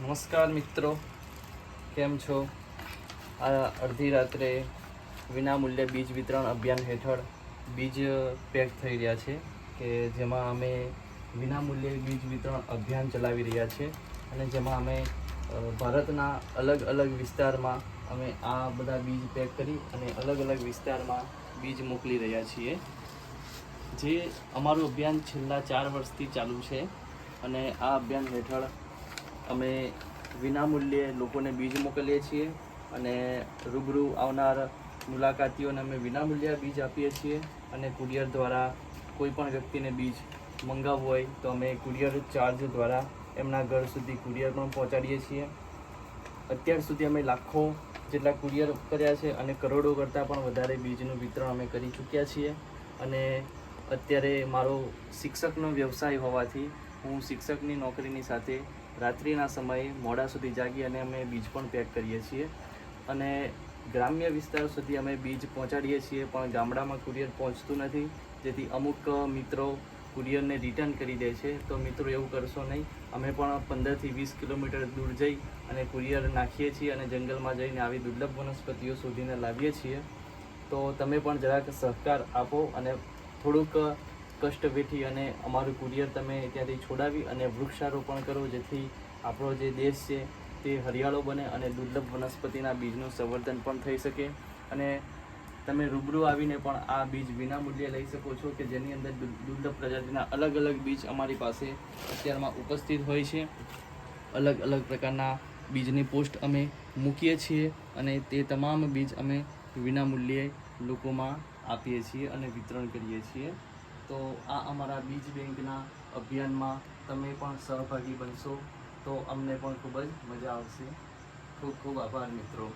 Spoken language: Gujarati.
નમસ્કાર મિત્રો. કેમ છો? આ અડધી રાત્રે વિનામૂલ્યે બીજ વિતરણ અભિયાન હેઠળ બીજ પેક થઈ રહ્યા છે કે જેમાં અમે વિનામૂલ્યે બીજ વિતરણ અભિયાન ચલાવી રહ્યા છે અને જેમાં અમે ભારતના અલગ અલગ વિસ્તારમાં અમે આ બધા બીજ પેક કરી અને અલગ અલગ વિસ્તારમાં બીજ મોકલી રહ્યા છીએ. જે અમારું અભિયાન છેલ્લા ચાર વર્ષથી ચાલુ છે અને આ અભિયાન હેઠળ અમે વિનામૂલ્યે લોકોને બીજ મોકલીએ છીએ અને રૂબરૂ આવનાર મુલાકાતીઓને અમે વિનામૂલ્યે બીજ આપીએ છીએ અને કુરિયર દ્વારા કોઈ પણ વ્યક્તિને બીજ મંગાવવું હોય તો અમે કુરિયર ચાર્જ દ્વારા એમના ઘર સુધી કુરિયર પણ પહોંચાડીએ છીએ. અત્યાર સુધી અમે લાખો જેટલા કુરિયર કર્યા છે અને કરોડો કરતાં પણ વધારે બીજનું વિતરણ અમે કરી ચૂક્યા છીએ. અને અત્યારે મારો શિક્ષકનો વ્યવસાય હોવાથી હું શિક્ષકની નોકરીની સાથે રાત્રિના સમયે મોડા સુધી જાગી અને અમે બીજ પણ પેક કરીએ છીએ. અને ગ્રામ્ય વિસ્તાર સુધી અમે બીજ પહોંચાડીએ છીએ, પણ ગામડામાં કુરિયર પહોંચતું નથી. જેથી અમુક મિત્રો કુરિયરને રિટર્ન કરી દે છે. તો મિત્રો એવું કરશો નહીં. અમે પણ પંદરથી વીસ કિલોમીટર દૂર જઈ અને કુરિયર નાખીએ છીએ અને જંગલમાં જઈને આવી દુર્લભ વનસ્પતિઓ શોધીને લાવીએ છીએ. તો તમે પણ જરાક સહકાર આપો અને થોડુંક કષ્ટ વેઠી અને અમારું કુરિયર તમે ત્યાંથી છોડાવી અને વૃક્ષારોપણ કરો, જેથી આપણો જે દેશ છે તે હરિયાળો બને અને દુર્લભ વનસ્પતિના બીજનું સંવર્ધન પણ થઈ શકે. અને તમે રૂબરૂ આવીને પણ આ બીજ વિના મૂલ્યે લઈ શકો છો કે જેની અંદર દુર- દુર્લભ પ્રજાતિના અલગ અલગ બીજ અમારી પાસે અત્યારમાં ઉપસ્થિત હોય છે. અલગ અલગ પ્રકારના બીજની પોસ્ટ અમે મૂકીએ છીએ અને તે તમામ બીજ અમે વિના મૂલ્યે લોકોમાં આપીએ છીએ અને વિતરણ કરીએ છીએ. તો આ અમારા બીજ બેંકના અભિયાનમાં તમે પણ સહભાગી બનશો. તો અમને પણ ખૂબ જ મજા આવશે. ખૂબ ખૂબ આભાર મિત્રો.